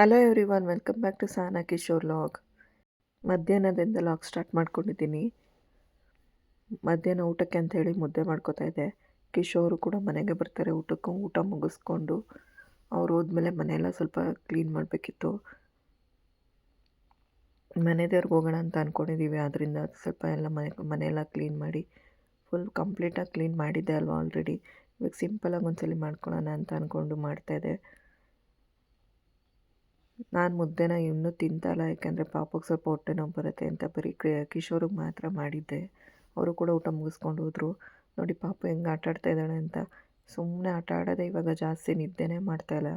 Hello everyone welcome back to Sana Kishore vlog ಮಧ್ಯಾಹ್ನದಿಂದ log start ಮಾಡ್ಕೊಂಡಿದ್ದೀನಿ. ಮಧ್ಯಾಹ್ನ ಊಟಕ್ಕೆ ಅಂತ ಹೇಳಿ ಮುದ್ದೆ ಮಾಡ್ಕೋತಾ ಇದ್ದೆ. ಕಿಶೋರು ಕೂಡ ಮನೆಗೆ ಬರ್ತಾರೆ, ಊಟಕ್ಕೂ ಊಟ ಮುಗಿಸ್ಕೊಂಡು. ಅವ್ರು ಹೋದ್ಮೇಲೆ ಮನೆಯೆಲ್ಲ ಸ್ವಲ್ಪ ಕ್ಲೀನ್ ಮಾಡಬೇಕಿತ್ತು. ಮನೆ ದೇವ್ರಿಗೆ ಹೋಗೋಣ ಅಂತ ಅಂದ್ಕೊಂಡಿದ್ದೀವಿ ಆದ್ದರಿಂದ ಸ್ವಲ್ಪ ಎಲ್ಲ ಮನೆ, ಮನೆಯೆಲ್ಲ ಕ್ಲೀನ್ ಮಾಡಿ ಫುಲ್ ಕಂಪ್ಲೀಟಾಗಿ ಕ್ಲೀನ್ ಮಾಡಿದ್ದೆ ಅಲ್ವಾ ಆಲ್ರೆಡಿ ಇವಾಗ ಸಿಂಪಲಾಗಿ ಒಂದ್ಸಲಿ ಮಾಡ್ಕೊಳ್ಳೋಣ ಅಂತ ಅಂದ್ಕೊಂಡು ಮಾಡ್ತಾಯಿದ್ದೆ ನಾನು ಮುದ್ದೆನ ಇನ್ನೂ ತಿಂತಲ್ಲ, ಯಾಕೆಂದರೆ ಪಾಪಕ್ಕೆ ಸ್ವಲ್ಪ ಹೊಟ್ಟೆ ನೋವು ಬರುತ್ತೆ ಅಂತ ಬರೀ ಕಿಶೋರಿಗೆ ಮಾತ್ರ ಮಾಡಿದ್ದೆ. ಅವರು ಕೂಡ ಊಟ ಮುಗಿಸ್ಕೊಂಡು ಹೋದರು. ನೋಡಿ ಪಾಪ ಹೆಂಗೆ ಆಟ ಆಡ್ತಾ ಇದ್ದಾಳೆ ಅಂತ. ಸುಮ್ಮನೆ ಆಟ ಆಡೋದೇ ಇವಾಗ ಜಾಸ್ತಿ ನಿದ್ದೆನೇ ಮಾಡ್ತಾಯಿಲ್ಲ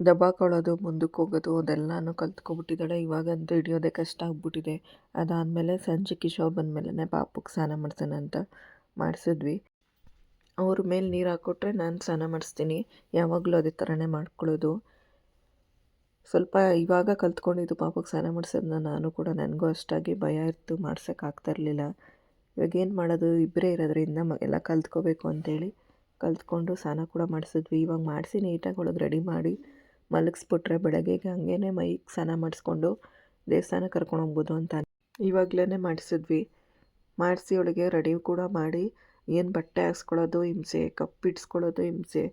ದಬ್ಬಾಕೊಳ್ಳೋದು ಮುಂದಕ್ಕೆ ಹೋಗೋದು, ಅದೆಲ್ಲನೂ ಕಲ್ತ್ಕೊಬಿಟ್ಟಿದ್ದಾಳೆ. ಇವಾಗಂತೂ ಹಿಡಿಯೋದೇ ಕಷ್ಟ ಆಗ್ಬಿಟ್ಟಿದೆ. ಅದಾದಮೇಲೆ ಸಂಜೆ ಕಿಶೋರ್ ಬಂದಮೇಲೆ ಪಾಪಕ್ಕೆ ಸ್ನಾನ ಮಾಡ್ಸೋಣ ಅಂತ ಮಾಡಿಸಿದ್ವಿ. ಅವ್ರ ಮೇಲೆ ನೀರು ಹಾಕ್ಕೊಟ್ರೆ ನಾನು ಸ್ನಾನ ಮಾಡಿಸ್ತೀನಿ. ಯಾವಾಗಲೂ ಅದೇ ಥರನೇ ಮಾಡ್ಕೊಳ್ಳೋದು. ಸ್ವಲ್ಪ ಇವಾಗ ಕಲ್ತ್ಕೊಂಡಿದ್ದು ಪಾಪಕ್ಕೆ ಸ್ನಾನ ಮಾಡಿಸೋದನ್ನ ನಾನು ಕೂಡ ನನಗೂ ಅಷ್ಟಾಗಿ ಭಯ ಇತ್ತು ಮಾಡ್ಸೋಕ್ಕಾಗ್ತಾಯಿರಲಿಲ್ಲ ಇವಾಗ ಏನು ಮಾಡೋದು? ಇಬ್ಬರೇ ಇರೋದ್ರಿಂದ ಮ ಎಲ್ಲ ಕಲ್ತ್ಕೋಬೇಕು ಅಂತೇಳಿ ಕಲ್ತ್ಕೊಂಡು ಸ್ನಾನ ಕೂಡ ಮಾಡಿಸಿದ್ವಿ. ಇವಾಗ ಮಾಡಿಸಿ ನೀಟಾಗಿ ಒಳಗೆ ರೆಡಿ ಮಾಡಿ ಮಲಗಿಸ್ಬಿಟ್ರೆ ಬೆಳಗ್ಗೆಗೆ ಹಂಗೇ ಮೈಗೆ ಸ್ನಾನ ಮಾಡಿಸ್ಕೊಂಡು ದೇವಸ್ಥಾನ ಕರ್ಕೊಂಡು ಹೋಗ್ಬೋದು ಅಂತ ಇವಾಗಲೇ ಮಾಡಿಸಿದ್ವಿ. ಮಾಡಿಸಿ ಒಳಗೆ ರೆಡಿ ಕೂಡ ಮಾಡಿ ಏನು ಬಟ್ಟೆ ಹಾಕ್ಸ್ಕೊಳ್ಳೋದು? ಹಿಂಸೆ ಕಪ್ಪಿಡ್ಸ್ಕೊಳ್ಳೋದು ಹಿಂಸೆ.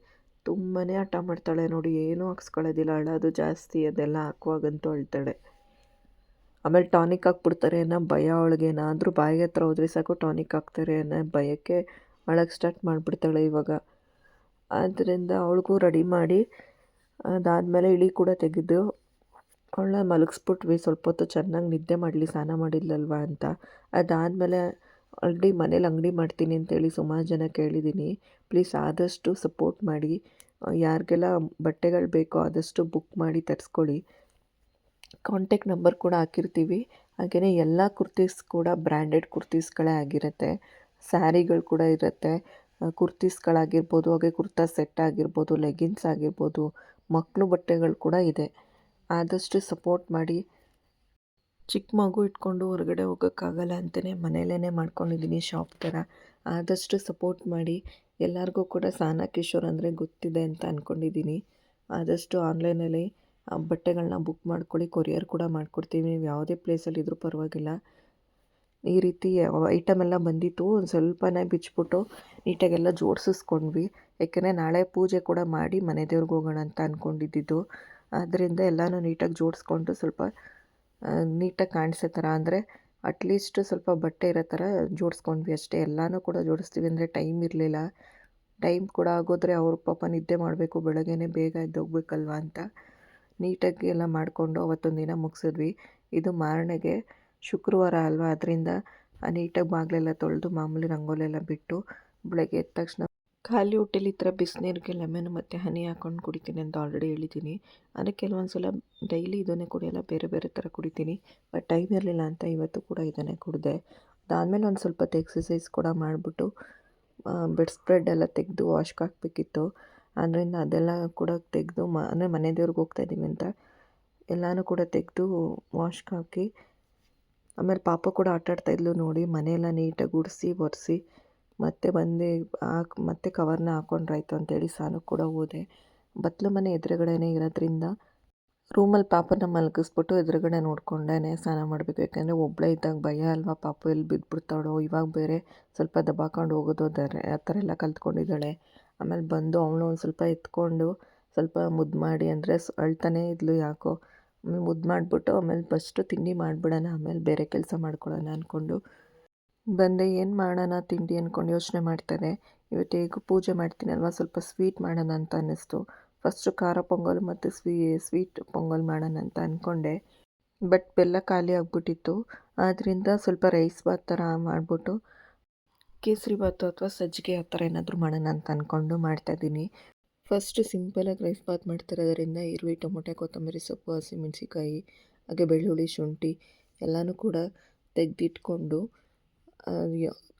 ತುಂಬಾ ಹಠ ಮಾಡ್ತಾಳೆ ನೋಡಿ, ಏನೂ ಹಾಕ್ಸ್ಕೊಳ್ಳೋದಿಲ್ಲ. ಅಳೋದು ಜಾಸ್ತಿ, ಅದೆಲ್ಲ ಹಾಕುವಾಗಂತೂ ಅಳ್ತಾಳೆ. ಆಮೇಲೆ ಟಾನಿಕ್ ಹಾಕ್ಬಿಡ್ತಾರೆ ಅನ್ನೋ ಭಯ ಅವಳಿಗೆ. ಏನಾದರೂ ಬಾಯಿಗೆ ಹತ್ರ ಹೋದ್ರೆ ಸಾಕು ಟಾನಿಕ್ ಹಾಕ್ತಾರೆ ಅನ್ನೋ ಭಯಕ್ಕೆ ಅಳಕ್ಕೆ ಸ್ಟಾರ್ಟ್ ಮಾಡಿಬಿಡ್ತಾಳೆ ಇವಾಗ. ಆದ್ದರಿಂದ ಅವಳಿಗೂ ರೆಡಿ ಮಾಡಿ, ಅದಾದಮೇಲೆ ಇಳಿ ಕೂಡ ತೆಗೆದು ಅವಳನ್ನ ಮಲಗಿಸ್ಬಿಟ್ವಿ. ಸ್ವಲ್ಪ ಹೊತ್ತು ಚೆನ್ನಾಗಿ ನಿದ್ದೆ ಮಾಡಲಿ, ಸ್ನಾನ ಮಾಡಿಲ್ಲಲ್ವಾ ಅಂತ. ಅದಾದಮೇಲೆ ಆಲ್ರೆಡಿ ಮನೇಲಿ ಅಂಗಡಿ ಮಾಡ್ತೀನಿ ಅಂತೇಳಿ ಸುಮಾರು ಜನ ಕೇಳಿದ್ದೀನಿ ಪ್ಲೀಸ್ ಆದಷ್ಟು ಸಪೋರ್ಟ್ ಮಾಡಿ. ಯಾರಿಗೆಲ್ಲ ಬಟ್ಟೆಗಳು ಬೇಕೋ ಆದಷ್ಟು ಬುಕ್ ಮಾಡಿ ತರಿಸ್ಕೊಳ್ಳಿ. ಕಾಂಟ್ಯಾಕ್ಟ್ ನಂಬರ್ ಕೂಡ ಹಾಕಿರ್ತೀವಿ. ಹಾಗೆಯೇ ಎಲ್ಲ ಕುರ್ತೀಸ್ ಕೂಡ ಬ್ರ್ಯಾಂಡೆಡ್ ಕುರ್ತೀಸ್ಗಳೇ ಆಗಿರುತ್ತೆ. ಸ್ಯಾರಿಗಳು ಕೂಡ ಇರುತ್ತೆ. ಕುರ್ತೀಸ್ಗಳಾಗಿರ್ಬೋದು, ಹಾಗೆ ಕುರ್ತಾ ಸೆಟ್ ಆಗಿರ್ಬೋದು ಲೆಗಿನ್ಸ್ ಆಗಿರ್ಬೋದು ಮಕ್ಕಳು ಬಟ್ಟೆಗಳು ಕೂಡ ಇದೆ. ಆದಷ್ಟು ಸಪೋರ್ಟ್ ಮಾಡಿ. ಚಿಕ್ಕ ಮಗು ಇಟ್ಕೊಂಡು ಹೊರಗಡೆ ಹೋಗೋಕ್ಕಾಗಲ್ಲ ಅಂತಲೇ ಮನೆಯಲ್ಲೇ ಮಾಡ್ಕೊಂಡಿದ್ದೀನಿ ಶಾಪ್ ಥರ. ಆದಷ್ಟು ಸಪೋರ್ಟ್ ಮಾಡಿ. ಎಲ್ಲರಿಗೂ ಕೂಡ ಸಾನಾ ಕಿಶೋರ್ ಅಂದರೆ ಗೊತ್ತಿದೆ ಅಂತ ಅಂದ್ಕೊಂಡಿದ್ದೀನಿ ಆದಷ್ಟು ಆನ್ಲೈನಲ್ಲಿ ಬಟ್ಟೆಗಳನ್ನ ಬುಕ್ ಮಾಡ್ಕೊಳ್ಳಿ. ಕೊರಿಯರ್ ಕೂಡ ಮಾಡಿಕೊಡ್ತೀವಿ. ನೀವು ಯಾವುದೇ ಪ್ಲೇಸಲ್ಲಿದ್ದರೂ ಪರವಾಗಿಲ್ಲ. ಈ ರೀತಿ ಐಟಮ್ ಎಲ್ಲ ಬಂದಿತ್ತು. ಒಂದು ಸ್ವಲ್ಪನೇ ಬಿಚ್ಚಿಬಿಟ್ಟು ನೀಟಾಗೆಲ್ಲ ಜೋಡಿಸಿಸ್ಕೊಂಡ್ವಿ. ಯಾಕೆಂದರೆ ನಾಳೆ ಪೂಜೆ ಕೂಡ ಮಾಡಿ ಮನೆ ದೇವ್ರಿಗೆ ಹೋಗೋಣ ಅಂತ ಅಂದ್ಕೊಂಡಿದ್ದಿದ್ದು ಆದ್ದರಿಂದ ಎಲ್ಲನೂ ನೀಟಾಗಿ ಜೋಡಿಸ್ಕೊಂಡು ಸ್ವಲ್ಪ ನೀಟಾಗಿ ಕಾಣಿಸೋ ಥರ. ಅಂದರೆ ಅಟ್ಲೀಸ್ಟ್ ಸ್ವಲ್ಪ ಬಟ್ಟೆ ಇರೋ ಥರ ಜೋಡಿಸ್ಕೊಂಡ್ವಿ ಅಷ್ಟೇ. ಎಲ್ಲನೂ ಕೂಡ ಜೋಡಿಸ್ತೀವಿ. ಅಂದರೆ ಟೈಮ್ ಇರಲಿಲ್ಲ. ಟೈಮ್ ಕೂಡ ಆಗೋದ್ರೆ ಅವ್ರ ಪಾಪ ನಿದ್ದೆ ಮಾಡಬೇಕು. ಬೆಳಗ್ಗೆನೇ ಬೇಗ ಎದ್ದೋಗ್ಬೇಕಲ್ವ ಅಂತ ನೀಟಾಗಿ ಎಲ್ಲ ಮಾಡಿಕೊಂಡು ಅವತ್ತೊಂದು ದಿನ ಮುಗಿಸಿದ್ವಿ. ಇದು ಮಾರನೆಗೆ ಶುಕ್ರವಾರ ಅಲ್ವಾ? ಅದರಿಂದ ನೀಟಾಗಿ ಬಾಗಿಲೆಲ್ಲ ತೊಳೆದು ಮಾಮೂಲಿ ರಂಗೋಲಿ ಎಲ್ಲ ಬಿಟ್ಟು ಬೆಳಗ್ಗೆ ಎದ್ದ ತಕ್ಷಣ ಖಾಲಿ ಹೊಟ್ಟೆಲಿ ಈ ಥರ ಬಿಸಿನೀರಿಗೆ ಲೆಮನ್ ಮತ್ತು ಹನಿ ಹಾಕ್ಕೊಂಡು ಕುಡಿತೀನಿ ಅಂತ ಆಲ್ರೆಡಿ ಹೇಳಿದ್ದೀನಿ. ಅಂದರೆ ಕೆಲವೊಂದು ಸಲ ಡೈಲಿ ಇದನ್ನೇ ಕುಡಿಯೋಲ್ಲ, ಬೇರೆ ಬೇರೆ ಥರ ಕುಡಿತೀನಿ. ಬಟ್ ಟೈಮ್ ಇರಲಿಲ್ಲ ಅಂತ ಇವತ್ತು ಕೂಡ ಇದನ್ನೇ ಕುಡಿದೆ. ಅದಾದಮೇಲೆ ಒಂದು ಸ್ವಲ್ಪ ಎಕ್ಸಸೈಸ್ ಕೂಡ ಮಾಡಿಬಿಟ್ಟು ಬೆಡ್ ಸ್ಪ್ರೆಡ್ ಎಲ್ಲ ತೆಗೆದು ವಾಶ್ಗೆ ಹಾಕಬೇಕಿತ್ತು. ಅದರಿಂದ ಅದೆಲ್ಲ ಕೂಡ ತೆಗೆದು ಮ, ಅಂದರೆ ಮನೆ ದೇವ್ರಿಗೆ ಹೋಗ್ತಾಯಿದ್ದೀವಿ ಅಂತ ಎಲ್ಲನೂ ಕೂಡ ತೆಗೆದು ವಾಶ್ಗೆ ಹಾಕಿ, ಆಮೇಲೆ ಪಾಪ ಕೂಡ ಆಟಾಡ್ತಾಯಿದ್ಲು ನೋಡಿ, ಮನೆಯೆಲ್ಲ ನೀಟಾಗಿ ಗುಡಿಸಿ ಒರೆಸಿ. ಮತ್ತೆ ಬಂದು ಹಾಕಿ, ಮತ್ತೆ ಕವರ್ನ ಹಾಕ್ಕೊಂಡ್ರಾಯ್ತು ಅಂತೇಳಿ ಸ್ನಾನಕ್ಕೆ ಕೂಡ ಹೋದೆ. ಬತ್ತಲು ಮನೆ ಎದುರುಗಡೆನೇ ಇರೋದ್ರಿಂದ ರೂಮಲ್ಲಿ ಪಾಪನ ಮಲಗಿಸ್ಬಿಟ್ಟು ಎದುರುಗಡೆ ನೋಡ್ಕೊಂಡೇ ಸ್ನಾನ ಮಾಡಬೇಕು. ಯಾಕೆಂದರೆ ಒಬ್ಬಳೇ ಇದ್ದಾಗ ಭಯ ಅಲ್ವಾ, ಪಾಪು ಎಲ್ಲಿ ಬಿದ್ದುಬಿಡ್ತಾಳೋ ಇವಾಗ ಬೇರೆ ಸ್ವಲ್ಪ ದಬ್ಬಾಕೊಂಡು ಹೋಗೋದು ಅದರೆ, ಆ ಥರ ಎಲ್ಲ ಕಲ್ತ್ಕೊಂಡಿದ್ದಾಳೆ. ಆಮೇಲೆ ಬಂದು ಅವಳು ಒಂದು ಸ್ವಲ್ಪ ಎತ್ಕೊಂಡು ಸ್ವಲ್ಪ ಮುದ್ದು ಮಾಡಿ ಅಂದರೆ ಅಳ್ತಾನೇ ಇದ್ಲು ಯಾಕೋ. ಆಮೇಲೆ ಮುದ್ದು ಮಾಡಿಬಿಟ್ಟು ಆಮೇಲೆ ಫಸ್ಟು ತಿಂಡಿ ಮಾಡಿಬಿಡೋಣ, ಆಮೇಲೆ ಬೇರೆ ಕೆಲಸ ಮಾಡ್ಕೊಳ್ಳೋಣ ಅಂದ್ಕೊಂಡು ಬಂದೆ, ಏನು ಮಾಡೋಣ? ತಿಂಡಿ ಅಂದ್ಕೊಂಡು ಯೋಚನೆ ಮಾಡ್ತಾನೆ. ಇವತ್ತು ಹೇಗೂ ಪೂಜೆ ಮಾಡ್ತೀನಲ್ವ? ಸ್ವಲ್ಪ ಸ್ವೀಟ್ ಮಾಡೋಣ ಅಂತ ಅನ್ನಿಸ್ತು. ಫಸ್ಟು ಖಾರ ಪೊಂಗಲ್ ಮತ್ತು ಸ್ವೀ, ಸ್ವೀಟ್ ಪೊಂಗಲ್ ಮಾಡೋಣ ಅಂತ ಅಂದ್ಕೊಂಡೆ ಬಟ್ ಬೆಲ್ಲ ಖಾಲಿ ಆಗಿಬಿಟ್ಟಿತ್ತು. ಆದ್ದರಿಂದ ಸ್ವಲ್ಪ ರೈಸ್ ಬಾತ್ ಥರ ಮಾಡಿಬಿಟ್ಟು, ಕೇಸರಿ ಬಾತು ಅಥವಾ ಸಜ್ಜಿಗೆ ಆ ಥರ ಏನಾದರೂ ಮಾಡೋಣ ಅಂತ ಅಂದ್ಕೊಂಡು ಮಾಡ್ತಾಯಿದ್ದೀನಿ ಫಸ್ಟು ಸಿಂಪಲಾಗಿ ರೈಸ್ ಬಾತ್ ಮಾಡ್ತಿರೋದ್ರಿಂದ ಈರುಳ್ಳಿ, ಟೊಮೊಟೊ, ಕೊತ್ತಂಬರಿ ಸೊಪ್ಪು ಹಸಿಮೆಣ್ಸಿಕಾಯಿ ಹಾಗೆ ಬೆಳ್ಳುಳ್ಳಿ, ಶುಂಠಿ ಎಲ್ಲನೂ ಕೂಡ ತೆಗೆದಿಟ್ಕೊಂಡು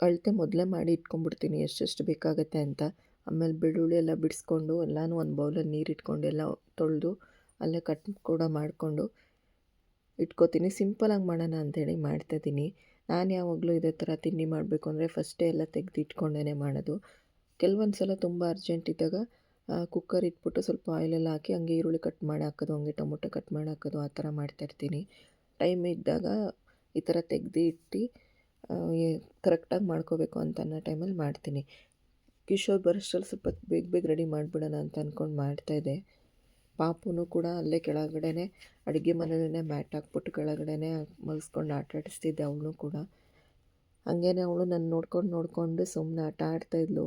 ಅಳತೆ ಮೊದಲೇ ಮಾಡಿ ಇಟ್ಕೊಂಡ್ಬಿಡ್ತೀನಿ, ಎಷ್ಟೆಷ್ಟು ಬೇಕಾಗುತ್ತೆ ಅಂತ. ಆಮೇಲೆ ಬೆಳ್ಳುಳ್ಳಿ ಎಲ್ಲ ಬಿಡಿಸ್ಕೊಂಡು, ಎಲ್ಲನೂ ಒಂದು ಬೌಲಲ್ಲಿ ನೀರು ಇಟ್ಕೊಂಡು, ಎಲ್ಲ ತೊಳೆದು ಅಲ್ಲೇ ಕಟ್ ಕೂಡ ಮಾಡಿಕೊಂಡು ಇಟ್ಕೋತೀನಿ. ಸಿಂಪಲಾಗಿ ಮಾಡೋಣ ಅಂಥೇಳಿ ಮಾಡ್ತಾಯಿದ್ದೀನಿ ನಾನು ಯಾವಾಗಲೂ ಇದೇ ಥರ ತಿಂಡಿ ಮಾಡಬೇಕು ಅಂದರೆ ಫಸ್ಟೇ ಎಲ್ಲ ತೆಗೆದು ಇಟ್ಕೊಂಡೇ ಮಾಡೋದು. ಕೆಲವೊಂದು ಸಲ ತುಂಬ ಅರ್ಜೆಂಟ್ ಇದ್ದಾಗ ಕುಕ್ಕರ್ ಇಟ್ಬಿಟ್ಟು ಸ್ವಲ್ಪ ಆಯಿಲೆಲ್ಲ ಹಾಕಿ ಹಂಗೆ ಈರುಳ್ಳಿ ಕಟ್ ಮಾಡಿ ಹಾಕೋದು, ಹಂಗೆ ಟೊಮೊಟೊ ಕಟ್ ಮಾಡಿ ಹಾಕೋದು, ಆ ಥರ ಮಾಡ್ತಾಯಿರ್ತೀನಿ ಟೈಮ್ ಇದ್ದಾಗ ಈ ಥರ ತೆಗ್ದು ಇಟ್ಟು ಕರೆಕ್ಟಾಗಿ ಮಾಡ್ಕೋಬೇಕು ಅಂತ ಅನ್ನೋ ಟೈಮಲ್ಲಿ ಮಾಡ್ತೀನಿ. ಕಿಶೋರ್ ಬರೋಷ್ಟ್ರಲ್ಲಿ ಸ್ವಲ್ಪ ಬೇಗ ಬೇಗ ರೆಡಿ ಮಾಡಿಬಿಡೋಣ ಅಂತ ಅಂದ್ಕೊಂಡು ಮಾಡ್ತಾಯಿದ್ದೆ ಪಾಪುನು ಕೂಡ ಅಲ್ಲೇ ಕೆಳಗಡೆನೇ, ಅಡುಗೆ ಮನೆಯಲ್ಲೇ ಮ್ಯಾಟ್ ಹಾಕ್ಬಿಟ್ಟು ಕೆಳಗಡೆನೇ ಮಲಗಿಸ್ಕೊಂಡು ಆಟ ಆಡಿಸ್ತಿದ್ದೆ ಅವಳು ಕೂಡ. ಹಾಗೇನೆ ಅವಳು ನನ್ನ ನೋಡ್ಕೊಂಡು ನೋಡಿಕೊಂಡು ಸುಮ್ಮನೆ ಆಟ ಆಡ್ತಾಯಿದ್ಲು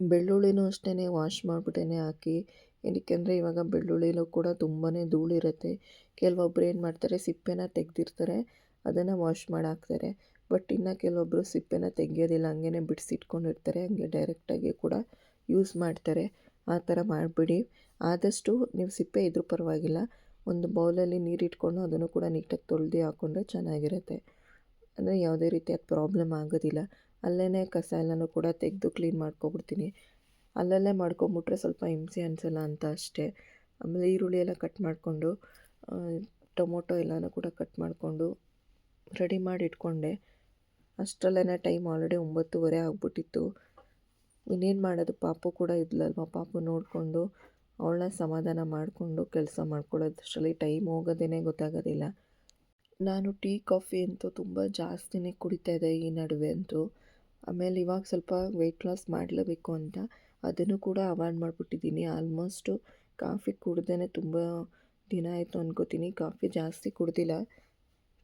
ಬೆಳ್ಳುಳ್ಳಿನೂ ಅಷ್ಟೇ ವಾಶ್ ಮಾಡಿಬಿಟ್ಟೇ ಹಾಕಿ. ಏನಕ್ಕೆಂದರೆ ಇವಾಗ ಬೆಳ್ಳುಳ್ಳಿಲೂ ಕೂಡ ತುಂಬಾ ಧೂಳಿರುತ್ತೆ. ಕೆಲವೊಬ್ಬರು ಏನು ಮಾಡ್ತಾರೆ, ಸಿಪ್ಪೆನ ತೆಗೆದಿರ್ತಾರೆ. ಅದನ್ನು ವಾಶ್ ಮಾಡಿ ಹಾಕ್ತಾರೆ ಬಟ್ ಇನ್ನು ಕೆಲವೊಬ್ಬರು ಸಿಪ್ಪೆನ ತೆಗಿಯೋದಿಲ್ಲ ಹಂಗೇ ಬಿಡಿಸಿಟ್ಕೊಂಡಿರ್ತಾರೆ, ಹಂಗೆ ಡೈರೆಕ್ಟಾಗಿ ಕೂಡ ಯೂಸ್ ಮಾಡ್ತಾರೆ. ಆ ಥರ ಮಾಡಿಬಿಡಿ. ಆದಷ್ಟು ನೀವು ಸಿಪ್ಪೆ ಇದ್ರೂ ಪರವಾಗಿಲ್ಲ, ಒಂದು ಬೌಲಲ್ಲಿ ನೀರು ಇಟ್ಕೊಂಡು ಅದನ್ನು ಕೂಡ ನೀಟಾಗಿ ತೊಳೆದು ಹಾಕ್ಕೊಂಡ್ರೆ ಚೆನ್ನಾಗಿರುತ್ತೆ. ಅಂದರೆ ಯಾವುದೇ ರೀತಿಯಾದ ಪ್ರಾಬ್ಲಮ್ ಆಗೋದಿಲ್ಲ. ಅಲ್ಲೇ ಕಸ ಎಲ್ಲನೂ ಕೂಡ ತೆಗೆದು ಕ್ಲೀನ್ ಮಾಡ್ಕೊಬಿಡ್ತೀನಿ. ಅಲ್ಲಲ್ಲೇ ಮಾಡ್ಕೊಂಬಿಟ್ರೆ ಸ್ವಲ್ಪ ಹಿಂಸೆ ಅನಿಸಲ್ಲ ಅಂತ ಅಷ್ಟೇ. ಆಮೇಲೆ ಈರುಳ್ಳಿ ಎಲ್ಲ ಕಟ್ ಮಾಡಿಕೊಂಡು ಟೊಮೊಟೊ ಎಲ್ಲನೂ ಕೂಡ ಕಟ್ ಮಾಡಿಕೊಂಡು ರೆಡಿ ಮಾಡಿ ಇಟ್ಕೊಂಡೆ. ಅಷ್ಟರಲ್ಲೇ ಟೈಮ್ ಆಲ್ರೆಡಿ ಒಂಬತ್ತುವರೆ ಆಗ್ಬಿಟ್ಟಿತ್ತು. ಇನ್ನೇನು ಮಾಡೋದು? ಪಾಪು ಕೂಡ ಇದ್ಲಲ್ವ? ಪಾಪು ನೋಡಿಕೊಂಡು ಅವಳನ್ನ ಸಮಾಧಾನ ಮಾಡಿಕೊಂಡು ಕೆಲಸ ಮಾಡ್ಕೊಳ್ಳೋದ್ರಲ್ಲಿ ಟೈಮ್ ಹೋಗೋದೇ ಗೊತ್ತಾಗೋದಿಲ್ಲ. ನಾನು ಟೀ, ಕಾಫಿ ಅಂತೂ ತುಂಬ ಜಾಸ್ತಿನೇ ಕುಡಿತಾ ಇದೆ ಈ ನಡುವೆ ಅಂತೂ. ಆಮೇಲೆ ಇವಾಗ ಸ್ವಲ್ಪ ವೆಯ್ಟ್ ಲಾಸ್ ಮಾಡಲೇಬೇಕು ಅಂತ. ಅದನ್ನು ಕೂಡ ಅವಾಯ್ಡ್ ಮಾಡಿಬಿಟ್ಟಿದ್ದೀನಿ. ಆಲ್ಮೋಸ್ಟು ಕಾಫಿ ಕುಡ್ದೇ ತುಂಬ ದಿನ ಆಯಿತು ಅನ್ಕೋತೀನಿ. ಕಾಫಿ ಜಾಸ್ತಿ ಕುಡ್ದಿಲ್ಲ.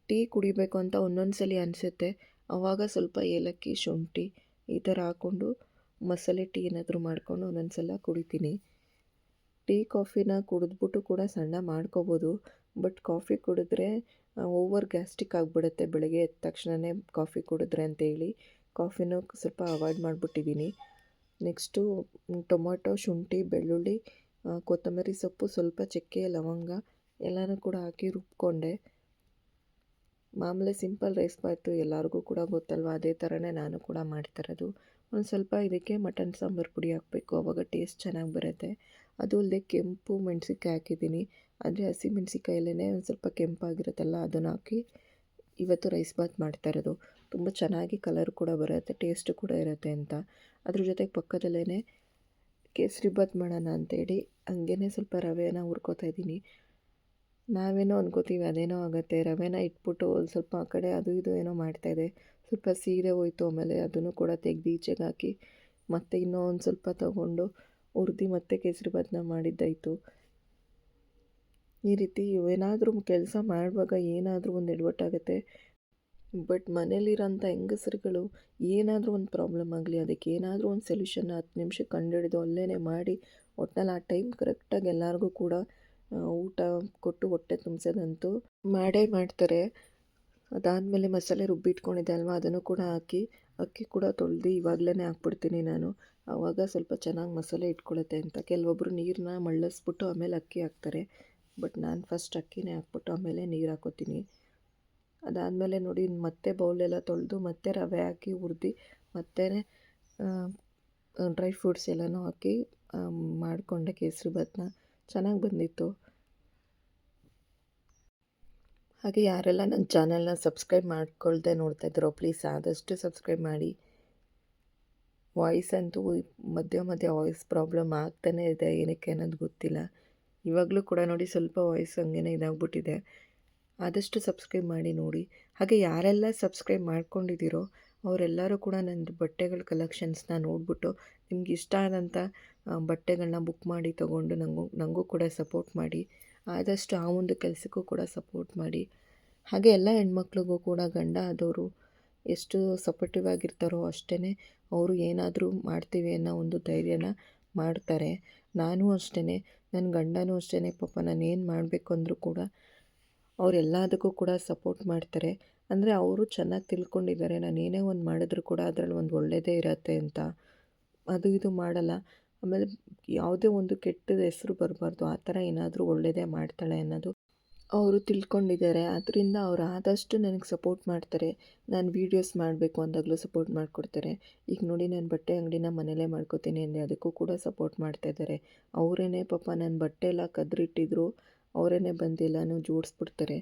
ಟೀ ಕುಡಿಬೇಕು ಅಂತ ಒಂದೊಂದು ಸಲ ಅನಿಸುತ್ತೆ. ಆವಾಗ ಸ್ವಲ್ಪ ಏಲಕ್ಕಿ, ಶುಂಠಿ ಈ ಥರ ಹಾಕ್ಕೊಂಡು ಮಸಾಲೆ ಟೀ ಏನಾದರೂ ಮಾಡ್ಕೊಂಡು ಒಂದೊಂದು ಸಲ ಕುಡಿತೀನಿ. ಟೀ, ಕಾಫಿನ ಕುಡಿದ್ಬಿಟ್ಟು ಕೂಡ ಸಣ್ಣ ಮಾಡ್ಕೋಬೋದು. ಬಟ್ ಕಾಫಿ ಕುಡಿದ್ರೆ ಓವರ್ ಗ್ಯಾಸ್ಟ್ರಿಕ್ ಆಗಿಬಿಡುತ್ತೆ ಬೆಳಗ್ಗೆ ಎದ್ದ ತಕ್ಷಣವೇ ಕಾಫಿ ಕುಡಿದ್ರೆ ಅಂತೇಳಿ. ಕಾಫಿನೂ ಸ್ವಲ್ಪ ಅವಾಯ್ಡ್ ಮಾಡಿಬಿಟ್ಟಿದ್ದೀನಿ. ನೆಕ್ಸ್ಟು, ಟೊಮೊಟೊ, ಶುಂಠಿ, ಬೆಳ್ಳುಳ್ಳಿ ಕೊತ್ತಂಬರಿ ಸೊಪ್ಪು, ಸ್ವಲ್ಪ ಚಕ್ಕೆ, ಲವಂಗ ಎಲ್ಲನೂ ಕೂಡ ಹಾಕಿ ರುಬ್ಕೊಂಡೆ. ಮಾಮೂಲಿ ಸಿಂಪಲ್ ರೈಸ್ ಬಾತು ಎಲ್ಲರಿಗೂ ಕೂಡ ಗೊತ್ತಲ್ವ? ಅದೇ ಥರನೇ ನಾನು ಕೂಡ ಮಾಡ್ತಿರೋದು ಒಂದು ಸ್ವಲ್ಪ ಇದಕ್ಕೆ ಮಟನ್ ಸಾಂಬಾರು ಪುಡಿ ಹಾಕಬೇಕು ಆವಾಗ ಟೇಸ್ಟ್ ಚೆನ್ನಾಗಿ ಬರುತ್ತೆ. ಅದು ಅಲ್ಲದೆ ಕೆಂಪು ಮೆಣಸಿನ್ಕಾಯಿ ಹಾಕಿದ್ದೀನಿ. ಅಂದರೆ ಹಸಿ ಮೆಣಸಿನ್ಕಾಯಲ್ಲೇ ಒಂದು ಸ್ವಲ್ಪ ಕೆಂಪಾಗಿರುತ್ತಲ್ಲ, ಅದನ್ನು ಹಾಕಿ ಇವತ್ತು ರೈಸ್ ಬಾತ್ ಮಾಡ್ತಾ ಇರೋದು ತುಂಬ ಚೆನ್ನಾಗಿ ಕಲರ್ ಕೂಡ ಬರುತ್ತೆ ಟೇಸ್ಟ್ ಕೂಡ ಇರುತ್ತೆ ಅಂತ. ಅದ್ರ ಜೊತೆಗೆ ಪಕ್ಕದಲ್ಲೇ ಕೇಸರಿ ಬಾತ್ ಮಾಡೋಣ ಅಂತೇಳಿ ಹಂಗೇ ಸ್ವಲ್ಪ ರವೆಯನ್ನು ಹುರ್ಕೋತಾ ಇದ್ದೀನಿ. ನಾವೇನೋ ಅನ್ಕೋತೀವಿ, ಅದೇನೋ ಆಗುತ್ತೆ, ರವೆನ ಇಟ್ಬಿಟ್ಟು ಒಂದು ಸ್ವಲ್ಪ ಆ ಕಡೆ ಅದು ಇದು ಏನೋ ಮಾಡ್ತಾಯಿದ್ದೆ ಸ್ವಲ್ಪ ಸೀರೆ ಹೋಯ್ತು ಆಮೇಲೆ ಅದನ್ನು ಕೂಡ ತೆಗೆದು ಈಚೆಗೆ ಹಾಕಿ ಮತ್ತೆ ಇನ್ನೂ ಒಂದು ಸ್ವಲ್ಪ ತಗೊಂಡು ಹುರ್ದು ಮತ್ತೆ ಕೇಸರಿ ಬದನ ಮಾಡಿದ್ದಾಯಿತು. ಈ ರೀತಿ ಏನಾದರೂ ಕೆಲಸ ಮಾಡುವಾಗ ಏನಾದರೂ ಒಂದು ಎಡವಟ್ಟಾಗುತ್ತೆ ಬಟ್ ಮನೇಲಿರೋಂಥ ಹೆಂಗಸರುಗಳು ಏನಾದರೂ ಒಂದು ಪ್ರಾಬ್ಲಮ್ ಆಗಲಿ, ಅದಕ್ಕೆ ಏನಾದರೂ ಒಂದು ಸೊಲ್ಯೂಷನ್ ಹತ್ತು ನಿಮಿಷ ಕಂಡುಹಿಡಿದು ಅಲ್ಲೇ ಮಾಡಿ, ಒಟ್ನಲ್ಲಿ ಆ ಟೈಮ್ ಕರೆಕ್ಟಾಗಿ ಎಲ್ಲರಿಗೂ ಕೂಡ ಊಟ ಕೊಟ್ಟು ಹೊಟ್ಟೆ ತುಂಬಿಸೋದಂತೂ ಮಾಡೇ ಮಾಡ್ತಾರೆ. ಅದಾದಮೇಲೆ ಮಸಾಲೆ ರುಬ್ಬಿಟ್ಕೊಂಡಿದ್ದೆ ಅಲ್ವಾ? ಅದನ್ನು ಕೂಡ ಹಾಕಿ, ಅಕ್ಕಿ ಕೂಡ ತೊಳೆದು ಇವಾಗಲೇ ಹಾಕ್ಬಿಡ್ತೀನಿ ನಾನು. ಆವಾಗ ಸ್ವಲ್ಪ ಚೆನ್ನಾಗಿ ಮಸಾಲೆ ಇಟ್ಕೊಳ್ಳುತ್ತೆ ಅಂತ. ಕೆಲವೊಬ್ಬರು ನೀರನ್ನ ಮಳ್ಳಿಸ್ಬಿಟ್ಟು ಆಮೇಲೆ ಅಕ್ಕಿ ಹಾಕ್ತಾರೆ. ಬಟ್ ನಾನು ಫಸ್ಟ್ ಅಕ್ಕಿನೇ ಹಾಕ್ಬಿಟ್ಟು ಆಮೇಲೆ ನೀರು ಹಾಕೋತೀನಿ. ಅದಾದಮೇಲೆ ನೋಡಿ, ಮತ್ತೆ ಬೌಲೆಲ್ಲ ತೊಳೆದು, ಮತ್ತೆ ರವೆ ಹಾಕಿ ಹುರ್ದು, ಮತ್ತೆ ಡ್ರೈ ಫ್ರೂಟ್ಸ್ ಎಲ್ಲನೂ ಹಾಕಿ ಮಾಡಿಕೊಂಡೆ ಕೇಸರಿ ಭಾತ್ನ. ಚೆನ್ನಾಗಿ ಬಂದಿತ್ತು. ಹಾಗೆ ಯಾರೆಲ್ಲ ನನ್ನ ಚಾನಲ್ನ ಸಬ್ಸ್ಕ್ರೈಬ್ ಮಾಡ್ಕೊಳ್ದೆ ನೋಡ್ತಾ ಇದ್ದಾರೋ ಪ್ಲೀಸ್ ಆದಷ್ಟು ಸಬ್ಸ್ಕ್ರೈಬ್ ಮಾಡಿ. ವಾಯ್ಸ್ ಅಂತೂ ಮಧ್ಯ ಮಧ್ಯ ವಾಯ್ಸ್ ಪ್ರಾಬ್ಲಮ್ ಆಗ್ತಾನೇ ಇದೆ, ಏನಕ್ಕೆ ಅನ್ನೋದು ಗೊತ್ತಿಲ್ಲ. ಇವಾಗಲೂ ಕೂಡ ನೋಡಿ ಸ್ವಲ್ಪ ವಾಯ್ಸ್ ಹಂಗೇ ಇದಾಗ್ಬಿಟ್ಟಿದೆ. ಆದಷ್ಟು ಸಬ್ಸ್ಕ್ರೈಬ್ ಮಾಡಿ ನೋಡಿ. ಹಾಗೆ ಯಾರೆಲ್ಲ ಸಬ್ಸ್ಕ್ರೈಬ್ ಮಾಡ್ಕೊಂಡಿದ್ದೀರೋ ಅವರೆಲ್ಲರೂ ಕೂಡ ನಂದು ಬಟ್ಟೆಗಳ ಕಲೆಕ್ಷನ್ಸ್ನ ನೋಡಿಬಿಟ್ಟು ನಿಮ್ಗೆ ಇಷ್ಟ ಆದಂಥ ಬಟ್ಟೆಗಳನ್ನ ಬುಕ್ ಮಾಡಿ ತೊಗೊಂಡು ನನಗೂ ನನಗೂ ಕೂಡ ಸಪೋರ್ಟ್ ಮಾಡಿ. ಆದಷ್ಟು ಆ ಒಂದು ಕೆಲಸಕ್ಕೂ ಕೂಡ ಸಪೋರ್ಟ್ ಮಾಡಿ. ಹಾಗೆ ಎಲ್ಲ ಹೆಣ್ಮಕ್ಳಿಗೂ ಕೂಡ ಗಂಡ ಆದವರು ಎಷ್ಟು ಸಪೋರ್ಟಿವ್ ಆಗಿರ್ತಾರೋ ಅಷ್ಟೇ ಅವರು ಏನಾದರೂ ಮಾಡ್ತೀವಿ ಅನ್ನೋ ಒಂದು ಧೈರ್ಯನ ಮಾಡ್ತಾರೆ. ನಾನು ಅಷ್ಟೇ ನನ್ನ ಗಂಡನೂ ಅಷ್ಟೇ ಪಾಪ ನಾನು ಏನು ಮಾಡಬೇಕು ಅಂದರೂ ಕೂಡ ಅವರೆಲ್ಲದಕ್ಕೂ ಕೂಡ ಸಪೋರ್ಟ್ ಮಾಡ್ತಾರೆ. ಅಂದರೆ ಅವರು ಚೆನ್ನಾಗಿ ತಿಳ್ಕೊಂಡಿದ್ದಾರೆ, ನಾನು ಏನೇ ಒಂದು ಮಾಡಿದ್ರು ಕೂಡ ಅದರಲ್ಲಿ ಒಂದು ಒಳ್ಳೆಯದೇ ಇರತ್ತೆ ಅಂತ. ಅದು ಇದು ಮಾಡಲ್ಲ. ಆಮೇಲೆ ಯಾವುದೇ ಒಂದು ಕೆಟ್ಟದ ಹೆಸರು ಬರಬಾರ್ದು, ಆ ಥರ ಏನಾದರೂ ಒಳ್ಳೆಯದೇ ಮಾಡ್ತಾಳೆ ಅನ್ನೋದು ಅವರು ತಿಳ್ಕೊಂಡಿದ್ದಾರೆ. ಅದರಿಂದ ಅವ್ರು ಆದಷ್ಟು ನನಗೆ ಸಪೋರ್ಟ್ ಮಾಡ್ತಾರೆ. ನಾನು ವೀಡಿಯೋಸ್ ಮಾಡಬೇಕು ಅಂದಾಗಲೂ ಸಪೋರ್ಟ್ ಮಾಡಿಕೊಡ್ತಾರೆ. ಈಗ ನೋಡಿ ನಾನು ಬಟ್ಟೆ ಅಂಗಡಿನ ಮನೇಲೇ ಮಾಡ್ಕೋತೀನಿ ಅಂದೆ, ಅದಕ್ಕೂ ಕೂಡ ಸಪೋರ್ಟ್ ಮಾಡ್ತಾಯಿದ್ದಾರೆ ಅವರೇ ಪಾಪ ನನ್ನ ಬಟ್ಟೆ ಎಲ್ಲ ಕದ್ರಿಟ್ಟಿದ್ರು ಅವರೇ ಬಂದೆಲ್ಲನೂ ಜೋಡಿಸ್ಬಿಡ್ತಾರೆ.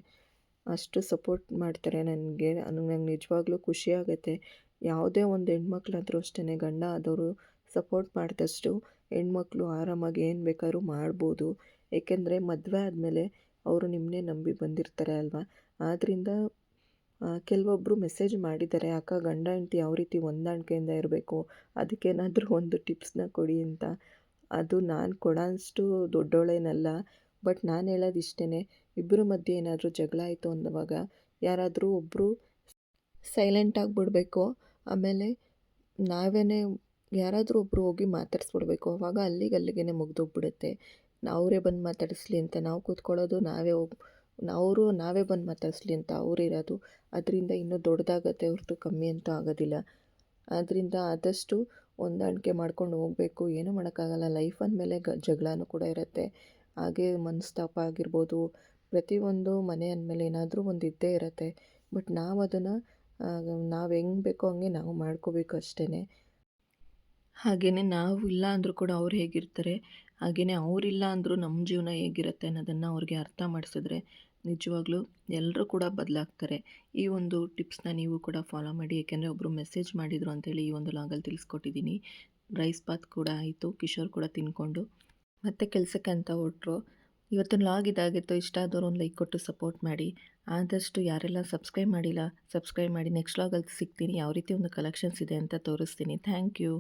ಅಷ್ಟು ಸಪೋರ್ಟ್ ಮಾಡ್ತಾರೆ ನನಗೆ. ನನಗೆ ನಿಜವಾಗ್ಲೂ ಖುಷಿಯಾಗುತ್ತೆ ಯಾವುದೇ ಒಂದು ಹೆಣ್ಮಕ್ಳಾದರೂ ಅಷ್ಟೇ ಗಂಡ ಆದವರು ಸಪೋರ್ಟ್ ಮಾಡಿದಷ್ಟು ಹೆಣ್ಮಕ್ಳು ಆರಾಮಾಗಿ ಏನು ಬೇಕಾದ್ರೂ ಮಾಡ್ಬೋದು. ಏಕೆಂದರೆ ಮದುವೆ ಆದಮೇಲೆ ಅವರು ನಿಮ್ಮನ್ನೇ ನಂಬಿ ಬಂದಿರ್ತಾರೆ ಅಲ್ವಾ? ಆದ್ದರಿಂದ ಕೆಲವೊಬ್ಬರು ಮೆಸೇಜ್ ಮಾಡಿದ್ದಾರೆ, ಅಕ್ಕ, ಗಂಡ, ಹೆಂಡತಿ ಯಾವ ರೀತಿ ಹೊಂದಾಣಿಕೆಯಿಂದ ಇರಬೇಕು? ಅದಕ್ಕೇನಾದರೂ ಒಂದು ಟಿಪ್ಸ್ನ ಕೊಡಿ ಅಂತ. ಅದು ನಾನು ಕೊಡೋಷ್ಟು ದೊಡ್ಡವಳೇನಲ್ಲ ಬಟ್ ನಾನು ಹೇಳೋದು ಇಷ್ಟೇ ಇಬ್ಬರ ಮಧ್ಯೆ ಏನಾದರೂ ಜಗಳ ಆಯಿತು ಅಂದವಾಗ ಯಾರಾದರೂ ಒಬ್ಬರು ಸೈಲೆಂಟಾಗಿ ಬಿಡಬೇಕು. ಆಮೇಲೆ ನಾವೇ ಯಾರಾದರೂ ಒಬ್ಬರು ಹೋಗಿ ಮಾತಾಡಿಸ್ಬಿಡ್ಬೇಕು. ಅವಾಗ ಅಲ್ಲಿಗೆ ಅಲ್ಲಿಗೆ ಮುಗ್ದೋಗ್ಬಿಡುತ್ತೆ. ಅವರೇ ಬಂದು ಮಾತಾಡಿಸ್ಲಿ ಅಂತ ನಾವು ಕೂತ್ಕೊಳ್ಳೋದು ನಾವೇ ಹೋಗಿ ಅವರು ನಾವೇ ಬಂದು ಮಾತಾಡಿಸ್ಲಿ ಅಂತ ಅವರಿರೋದು ಅದರಿಂದ ಇನ್ನೂ ದೊಡ್ಡದಾಗತ್ತೆ ಹೊರತು ಕಮ್ಮಿ ಅಂತೂ ಆಗೋದಿಲ್ಲ. ಆದ್ದರಿಂದ ಆದಷ್ಟು ಹೊಂದಾಣಿಕೆ ಮಾಡ್ಕೊಂಡು ಹೋಗಬೇಕು. ಏನೂ ಮಾಡೋಕ್ಕಾಗಲ್ಲ. ಲೈಫ್ ಅಂದಮೇಲೆ ಗ, ಜಗಳನೂ ಕೂಡ ಇರುತ್ತೆ. ಹಾಗೆ ಮನಸ್ತಾಪ ಆಗಿರ್ಬೋದು. ಪ್ರತಿಯೊಂದು ಮನೆ ಅಂದಮೇಲೆ ಏನಾದರೂ ಒಂದು ಇದ್ದೇ ಇರುತ್ತೆ. ಬಟ್ ನಾವು ಅದನ್ನು ನಾವು ಹೆಂಗೆ ಬೇಕೋ ಹಂಗೆ ನಾವು ಮಾಡ್ಕೋಬೇಕು ಅಷ್ಟೇ ಹಾಗೆಯೇ ನಾವು ಇಲ್ಲ ಅಂದರೂ ಕೂಡ ಅವ್ರು ಹೇಗಿರ್ತಾರೆ ಹಾಗೆಯೇ ಅವರಿಲ್ಲ ಅಂದರೂ ನಮ್ಮ ಜೀವನ ಹೇಗಿರುತ್ತೆ ಅನ್ನೋದನ್ನು ಅವ್ರಿಗೆ ಅರ್ಥ ಮಾಡಿಸಿದ್ರೆ ನಿಜವಾಗ್ಲೂ ಎಲ್ಲರೂ ಕೂಡ ಬದಲಾಗ್ತಾರೆ. ಈ ಒಂದು ಟಿಪ್ಸ್ನ ನೀವು ಕೂಡ ಫಾಲೋ ಮಾಡಿ, ಏಕೆಂದರೆ ಒಬ್ಬರು ಮೆಸೇಜ್ ಮಾಡಿದರು ಅಂತೇಳಿ ಈ ಒಂದು ಲಾಗಲ್ಲಿ ತಿಳಿಸ್ಕೊಟ್ಟಿದ್ದೀನಿ. ರೈಸ್ ಬಾತ್ ಕೂಡ ಆಯಿತು, ಕಿಶೋರ್ ಕೂಡ ತಿನ್ಕೊಂಡು. ಮತ್ತೆ ಕೆಲಸಕ್ಕೆ ಅಂತ ಹೊರಟ್ರು. ಇವತ್ತಿನ ಲಾಗ್ ಇದಾಗಿತ್ತು, ಇಷ್ಟ ಆದವರು ಒಂದು ಲೈಕ್ ಕೊಟ್ಟು ಸಪೋರ್ಟ್ ಮಾಡಿ. ಆದಷ್ಟು ಯಾರೆಲ್ಲ ಸಬ್ಸ್ಕ್ರೈಬ್ ಮಾಡಿಲ್ಲ, ಸಬ್ಸ್ಕ್ರೈಬ್ ಮಾಡಿ ನೆಕ್ಸ್ಟ್ ಲಾಗಲ್ಲಿ ಸಿಗ್ತೀನಿ, ಯಾವ ರೀತಿ ಒಂದು ಕಲೆಕ್ಷನ್ಸ್ ಇದೆ ಅಂತ ತೋರಿಸ್ತೀನಿ. Thank you.